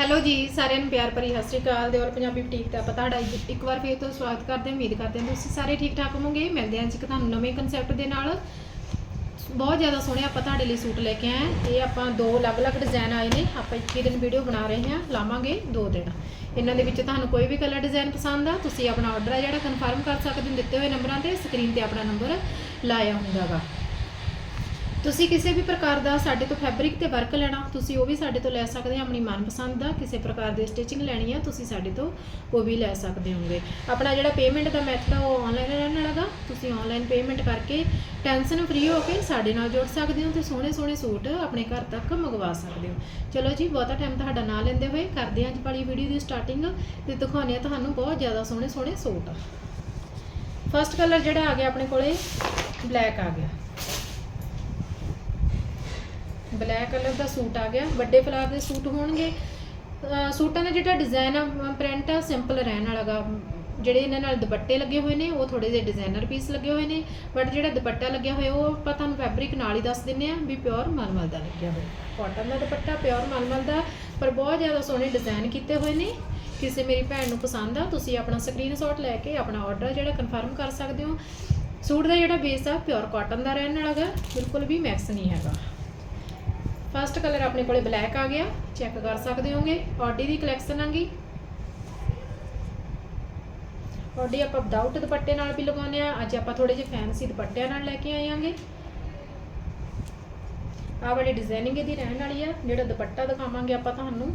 Hello ਜੀ, ਸਾਰਿਆਂ ਨੂੰ ਪਿਆਰ ਭਰੀ ਸਤਿ ਸ਼੍ਰੀ ਅਕਾਲ ਦੇ ਔਰ ਪੰਜਾਬੀ ਬੁਟੀਕ ਤੇ ਆਪਾਂ ਤੁਹਾਡਾ ਇੱਕ- ਵਾਰ ਫੇਰ ਤੋਂ ਸਵਾਗਤ ਕਰਦੇ ਹਾਂ, ਉਮੀਦ ਕਰਦੇ ਹਾਂ ਤੁਸੀਂ ਸਾਰੇ ਠੀਕ ਠਾਕ ਹੋਵੋਗੇ। ਮਿਲਦੇ ਹਾਂ ਜੀ ਇੱਕ ਤੁਹਾਨੂੰ ਨਵੇਂ ਕਨਸੈਪਟ ਦੇ ਨਾਲ। ਬਹੁਤ ਜ਼ਿਆਦਾ ਸੋਹਣੇ ਆਪਾਂ ਤੁਹਾਡੇ ਲਈ ਸੂਟ ਲੈ ਕੇ ਆਏ ਇਹ ਆਪਾਂ ਦੋ ਅਲੱਗ-ਅਲੱਗ ਡਿਜ਼ਾਈਨ ਆਏ ਨੇ। ਆਪਾਂ ਇੱਕ ਹੀ ਦਿਨ ਵੀਡੀਓ ਬਣਾ ਰਹੇ ਹਾਂ, ਲਾਵਾਂਗੇ ਦੋ ਦਿਨ। ਇਹਨਾਂ ਦੇ ਵਿੱਚ ਤੁਹਾਨੂੰ ਕੋਈ ਵੀ ਕਲਰ ਡਿਜ਼ਾਈਨ ਪਸੰਦ ਆ, ਤੁਸੀਂ ਆਪਣਾ ਆਰਡਰ ਆ ਜਿਹੜਾ ਕਨਫਰਮ ਕਰ ਸਕਦੇ ਹੋ, ਦਿੱਤੇ ਹੋਏ ਨੰਬਰਾਂ ਤੇ ਸਕਰੀਨ ਤੇ ਆਪਣਾ ਨੰਬਰ ਲਾਇਆ ਹੁੰਦਾਗਾ। ਤੁਸੀਂ ਕਿਸੇ ਵੀ ਪ੍ਰਕਾਰ ਦਾ ਸਾਡੇ ਤੋਂ ਫੈਬਰਿਕ ਤੇ ਵਰਕ ਲੈਣਾ, ਤੁਸੀਂ ਉਹ ਵੀ ਸਾਡੇ ਤੋਂ ਲੈ ਸਕਦੇ ਹੋ, ਆਪਣੀ ਮਨਪਸੰਦ ਦਾ ਕਿਸੇ ਪ੍ਰਕਾਰ ਦੀ ਸਟਿਚਿੰਗ ਲੈਣੀ ਆ, ਤੁਸੀਂ ਸਾਡੇ ਤੋਂ ਉਹ ਵੀ ਲੈ ਸਕਦੇ ਹੋਗੇ ਆਪਣਾ ਜਿਹੜਾ ਪੇਮੈਂਟ ਦਾ ਮੈਥਡ ਆ, ਉਹ ਆਨਲਾਈਨ ਰਹਿਣ ਵਾਲਾਗਾ ਤੁਸੀਂ ਆਨਲਾਈਨ ਪੇਮੈਂਟ ਕਰਕੇ ਟੈਨਸ਼ਨ ਫ੍ਰੀ ਹੋ ਕੇ ਸਾਡੇ ਨਾਲ ਜੁੜ ਸਕਦੇ ਹੋ ਤੇ ਸੋਹਣੇ ਸੋਹਣੇ ਸੂਟ ਆਪਣੇ ਘਰ ਤੱਕ ਮੰਗਵਾ ਸਕਦੇ ਹੋ। ਚਲੋ ਜੀ, ਬਹੁਤਾ ਟਾਈਮ ਤੁਹਾਡਾ ਨਾ ਲੈਂਦੇ ਹੋਏ ਕਰਦੇ ਹਾਂ ਅੱਜ ਵਾਲੀ ਵੀਡੀਓ ਦੀ ਸਟਾਰਟਿੰਗ ਤੇ ਦਿਖਾਉਂਦੇ ਆ ਤੁਹਾਨੂੰ ਬਹੁਤ ਜ਼ਿਆਦਾ ਸੋਹਣੇ ਸੋਹਣੇ ਸੂਟ। ਫਸਟ ਕਲਰ ਜਿਹੜਾ ਆ ਗਿਆ ਆਪਣੇ ਕੋਲੇ ਬਲੈਕ ਆ ਗਿਆ। ਬਲੈਕ ਕਲਰ ਦਾ ਸੂਟ ਆ ਗਿਆ, ਵੱਡੇ ਫਲਾਰ ਦੇ ਸੂਟ ਹੋਣਗੇ। ਸੂਟਾਂ ਦਾ ਜਿਹੜਾ ਡਿਜ਼ਾਈਨ ਆ ਪ੍ਰਿੰਟ ਆ ਸਿੰਪਲ ਰਹਿਣ ਵਾਲਾਗਾ ਜਿਹੜੇ ਇਹਨਾਂ ਨਾਲ ਦੁਪੱਟੇ ਲੱਗੇ ਹੋਏ ਨੇ, ਉਹ ਥੋੜੇ ਜਿਹੇ ਡਿਜ਼ਾਈਨਰ ਪੀਸ ਲੱਗੇ ਹੋਏ ਨੇ। ਬਟ ਜਿਹੜਾ ਦੁਪੱਟਾ ਲੱਗਿਆ ਹੋਇਆ, ਉਹ ਆਪਾਂ ਤੁਹਾਨੂੰ ਫੈਬਰਿਕ ਨਾਲ ਹੀ ਦੱਸ ਦਿੰਨੇ ਆ ਵੀ ਪਿਓਰ ਮਲਮਲ ਦਾ ਲੱਗਿਆ ਹੋਇਆ। ਕਾਟਨ ਦਾ ਦੁਪੱਟਾ ਪਿਓਰ ਮਲਮਲ ਦਾ, ਪਰ ਬਹੁਤ ਜ਼ਿਆਦਾ ਸੋਹਣੇ ਡਿਜ਼ਾਈਨ ਕੀਤੇ ਹੋਏ ਨੇ। ਕਿਸੇ ਮੇਰੀ ਭੈਣ ਨੂੰ ਪਸੰਦ ਆ, ਤੁਸੀਂ ਆਪਣਾ ਸਕਰੀਨਸ਼ਾਟ ਲੈ ਕੇ ਆਪਣਾ ਆਰਡਰ ਜਿਹੜਾ ਕਨਫਰਮ ਕਰ ਸਕਦੇ ਹੋ। ਸੂਟ ਦਾ ਜਿਹੜਾ ਬੇਸ ਆ ਪਿਓਰ ਕਾਟਨ ਦਾ ਰਹਿਣ ਵਾਲਾ ਗਾ, ਬਿਲਕੁਲ ਵੀ ਮੈਕਸ ਨਹੀਂ ਹੈਗਾ। ਫਸਟ ਕਲਰ ਆਪਣੇ ਕੋਲੇ ਬਲੈਕ ਆ ਗਿਆ। ਚੈੱਕ ਕਰ ਸਕਦੇ ਹੋਗੇ। ਬਾਡੀ ਦੀ ਕਲੈਕਸ਼ਨ ਆਂਗੀ ਬਾਡੀ ਆਪਾਂ ਵਿਦਆਊਟ ਦੁਪੱਟੇ ਨਾਲ ਵੀ ਲਗਾਉਂਦੇ ਆ। ਅੱਜ ਆਪਾਂ ਥੋੜੇ ਜਿਹੇ ਫੈਂਸੀ ਦੁਪੱਟਿਆਂ ਨਾਲ ਲੈ ਕੇ ਆਏ ਆਂਗੇ ਆਹ ਵਾਲੀ ਡਿਜ਼ਾਈਨਿੰਗ ਇਹਦੀ ਰਹਿਣ ਵਾਲੀ ਆ। ਜਿਹੜਾ ਦੁਪੱਟਾ ਦਿਖਾਵਾਂਗੇ ਆਪਾਂ ਤੁਹਾਨੂੰ।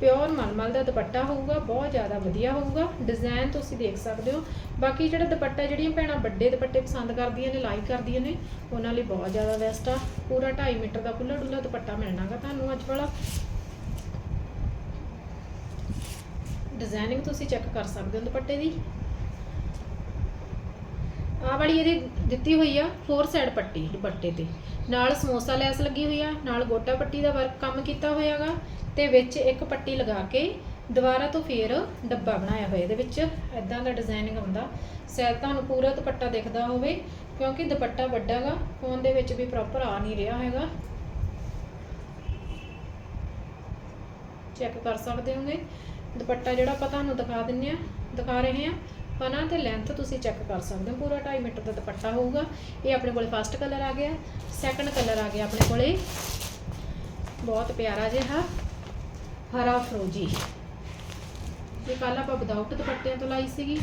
ਪਿਓਰ ਮਲਮਲ ਦਾ ਦੁਪੱਟਾ ਹੋਊਗਾ, ਬਹੁਤ ਜ਼ਿਆਦਾ ਵਧੀਆ ਹੋਊਗਾ। ਡਿਜ਼ਾਈਨ ਤੁਸੀਂ ਦੇਖ ਸਕਦੇ ਹੋ। ਬਾਕੀ ਜਿਹੜਾ ਦੁਪੱਟਾ, ਜਿਹੜੀਆਂ ਭੈਣਾਂ ਵੱਡੇ ਦੁਪੱਟੇ ਪਸੰਦ ਕਰਦੀਆਂ ਨੇ, ਲਾਈਕ ਕਰਦੀਆਂ ਨੇ, ਉਹਨਾਂ ਲਈ ਬਹੁਤ ਜ਼ਿਆਦਾ ਬੈਸਟ ਆ। ਪੂਰਾ 2.5 ਮੀਟਰ ਦਾ ਖੁੱਲਾ ਡੁੱਲਾ ਦੁਪੱਟਾ ਮਿਲਣਾਗਾ ਤੁਹਾਨੂੰ ਅੱਜ ਵਾਲਾ। ਡਿਜ਼ਾਈਨਿੰਗ ਤੁਸੀਂ ਚੈੱਕ ਕਰ ਸਕਦੇ ਹੋ ਦੁਪੱਟੇ ਦੀ। ਆਹ ਵਾਲੀ ਇਹਦੀ ਦਿੱਤੀ ਹੋਈ ਆ ਫੋਰ ਸਾਈਡ ਪੱਟੀ, ਦੁਪੱਟੇ ਤੇ। ਨਾਲ ਸਮੋਸਾ ਲੈਸ ਲੱਗੀ ਹੋਈ ਆ, ਨਾਲ ਗੋਟਾ ਪੱਟੀ ਦਾ ਵਰਕ ਕੰਮ ਕੀਤਾ ਹੋਇਆਗਾ ਤੇ ਵਿੱਚ ਇੱਕ ਪੱਟੀ ਲਗਾ ਕੇ ਦੁਬਾਰਾ ਤੋਂ ਫੇਰ ਡੱਬਾ ਬਣਾਇਆ ਹੋਇਆ, ਇਹਦੇ ਵਿੱਚ ਐਦਾਂ ਦਾ ਡਿਜ਼ਾਈਨਿੰਗ ਹੁੰਦਾ ਸ਼ਾਇਦ ਤੁਹਾਨੂੰ ਪੂਰਾ ਦੁਪੱਟਾ ਦਿਖਦਾ ਹੋਵੇ, ਕਿਉਂਕਿ ਦੁਪੱਟਾ ਵੱਡਾਗਾ ਫੋਨ ਦੇ ਵਿੱਚ ਵੀ ਪ੍ਰੋਪਰ ਆ ਨਹੀਂ ਰਿਹਾ ਹੈਗਾ। ਚੈੱਕ ਕਰ ਸਕਦੇ ਹੋਗੇ। ਦੁਪੱਟਾ ਜਿਹੜਾ ਆਪਾਂ ਤੁਹਾਨੂੰ ਦਿਖਾ ਦਿੰਨੇ ਆ, ਦਿਖਾ ਰਹੇ ਆ ਪਨਾ ਤੇ ਲੈਂਥ ਤੁਸੀਂ ਚੈੱਕ ਕਰ ਸਕਦੇ ਹੋ। ਪੂਰਾ 2.5 ਮੀਟਰ ਦਾ ਦੁਪੱਟਾ ਹੋਊਗਾ। ਇਹ ਆਪਣੇ ਕੋਲੇ ਫਸਟ ਕਲਰ ਆ ਗਿਆ। ਸੈਕੰਡ ਕਲਰ ਆ ਗਿਆ ਆਪਣੇ ਕੋਲੇ। ਬਹੁਤ ਪਿਆਰਾ ਜਿਹਾ ਹਰਾ ਫਰੋਜੀ। ਇਹ ਕੱਲ ਆਪਾਂ ਵਿਦਆਊਟ ਦੁਪੱਟਿਆਂ ਤੋਂ ਲਾਈ ਸੀਗੀ।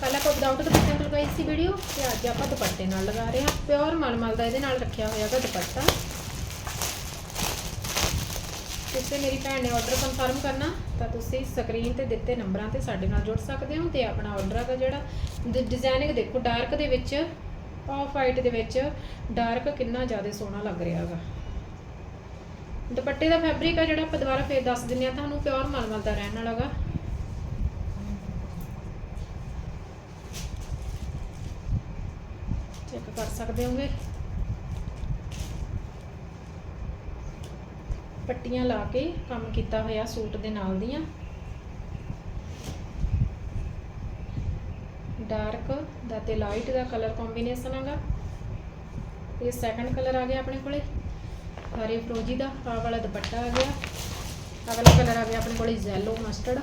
ਕੱਲ ਆਪਾਂ ਵਿਦਆਊਟ ਦੁਪੱਟਿਆਂ ਤੋਂ ਲਗਾਈ ਸੀ ਵੀਡੀਓ ਤੇ ਅੱਜ ਆਪਾਂ ਦੁਪੱਟੇ ਨਾਲ ਲਗਾ ਰਹੇ ਹਾਂ। ਪਿਓਰ ਮਲਮਲ ਦਾ ਇਹਦੇ ਨਾਲ ਰੱਖਿਆ ਹੋਇਆ ਹੋਇਆਗਾ ਦੁਪੱਟਾ। ਕਿਸੇ ਮੇਰੀ ਭੈਣ ਨੇ ਆਰਡਰ ਕਨਫਰਮ ਕਰਨਾ, ਤਾਂ ਤੁਸੀਂ ਸਕਰੀਨ ਤੇ ਦਿੱਤੇ ਨੰਬਰਾਂ ਤੇ ਸਾਡੇ ਨਾਲ ਜੁੜ ਸਕਦੇ ਹੋ ਤੇ ਆਪਣਾ ਆਰਡਰ ਹੈਗਾ ਜਿਹੜਾ ਡਿਜ਼ਾਈਨਿੰਗ ਦੇਖੋ ਡਾਰਕ ਦੇ ਵਿੱਚ ਆਫ ਵਾਈਟ ਦੇ ਵਿੱਚ ਡਾਰਕ ਕਿੰਨਾ ਜ਼ਿਆਦਾ ਸੋਹਣਾ ਲੱਗ ਰਿਹਾ ਹੈਗਾ। ਦੁਪੱਟੇ ਦਾ ਫੈਬਰਿਕ ਆ ਜਿਹੜਾ ਆਪਾਂ ਦੁਬਾਰਾ ਫੇਰ ਦੱਸ ਦਿੰਨੇ ਆ ਤੁਹਾਨੂੰ ਪਿਓਰ ਮਲਮਲ ਦਾ ਰਹਿਣ ਵਾਲਾ ਗਾ ਚੈੱਕ ਕਰ ਸਕਦੇ ਹੋਗੇ ਪੱਟੀਆਂ ਲਾ ਕੇ ਕੰਮ ਕੀਤਾ ਹੋਇਆ ਸੂਟ ਦੇ ਨਾਲ ਦੀਆਂ। ਡਾਰਕ ਦਾ ਤੇ ਲਾਈਟ ਦਾ ਕਲਰ ਕੰਬੀਨੇਸ਼ਨ ਹੈਗਾ। ਇਹ ਸੈਕੰਡ ਕਲਰ ਆ ਗਿਆ ਆਪਣੇ ਕੋਲੇ। ਹਰੇ ਫਰੋਜੀ ਦਾ, ਆਹ ਵਾਲਾ ਦੁਪੱਟਾ ਆ ਗਿਆ। ਅਗਲਾ ਕਲਰ ਆ ਗਿਆ ਆਪਣੇ ਕੋਲੇ ਯੈਲੋ ਮਸਟਰਡ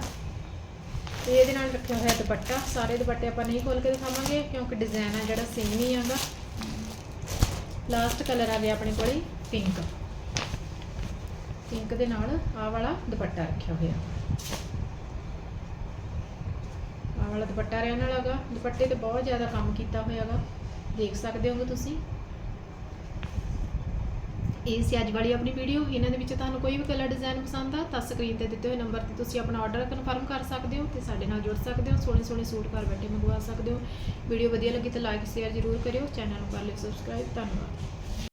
ਤੇ ਇਹਦੇ ਨਾਲ ਰੱਖਿਆ ਹੋਇਆ ਦੁਪੱਟਾ। ਸਾਰੇ ਦੁਪੱਟੇ ਆਪਾਂ ਨਹੀਂ ਖੋਲ ਕੇ ਦਿਖਾਵਾਂਗੇ ਕਿਉਂਕਿ ਡਿਜ਼ਾਈਨ ਆ ਜਿਹੜਾ ਸੇਮ ਹੀ ਆਗਾ ਲਾਸਟ ਕਲਰ ਆ ਗਿਆ ਆਪਣੇ ਕੋਲੇ ਪਿੰਕ ਪਿੰਕ ਦੇ ਨਾਲ ਆਹ ਵਾਲਾ ਦੁਪੱਟਾ ਰੱਖਿਆ ਹੋਇਆ। ਆਹ ਵਾਲਾ ਦੁਪੱਟਾ ਰਹਿਣ ਵਾਲਾਗਾ ਦੁਪੱਟੇ ਤੇ ਬਹੁਤ ਜ਼ਿਆਦਾ ਕੰਮ ਕੀਤਾ ਹੋਇਆਗਾ ਦੇਖ ਸਕਦੇ ਹੋਗੇ ਤੁਸੀਂ। ਇਹ ਸੀ ਅੱਜ ਵਾਲੀ ਆਪਣੀ ਵੀਡੀਓ। ਇਹਨਾਂ ਦੇ ਵਿੱਚ ਤੁਹਾਨੂੰ ਕੋਈ ਵੀ ਕਲਰ ਡਿਜ਼ਾਈਨ ਪਸੰਦ ਆ ਤਾਂ ਸਕਰੀਨ ਤੇ ਦਿੱਤੇ ਹੋਏ ਨੰਬਰ ਤੇ ਤੁਸੀਂ ਆਪਣਾ ਆਰਡਰ ਕਨਫਰਮ ਕਰ ਸਕਦੇ ਹੋ ਤੇ ਸਾਡੇ ਨਾਲ ਜੁੜ ਸਕਦੇ ਹੋ। ਸੋਹਣੇ ਸੋਹਣੇ ਸੂਟ ਘਰ ਬੈਠੇ ਮੰਗਵਾ ਸਕਦੇ ਹੋ। ਵੀਡੀਓ ਵਧੀਆ ਲੱਗੀ ਤਾਂ ਲਾਈਕ ਸ਼ੇਅਰ ਜ਼ਰੂਰ ਕਰਿਓ। ਚੈਨਲ ਨੂੰ ਕਰ ਲਿਓ ਸਬਸਕ੍ਰਾਈਬ ਧੰਨਵਾਦ।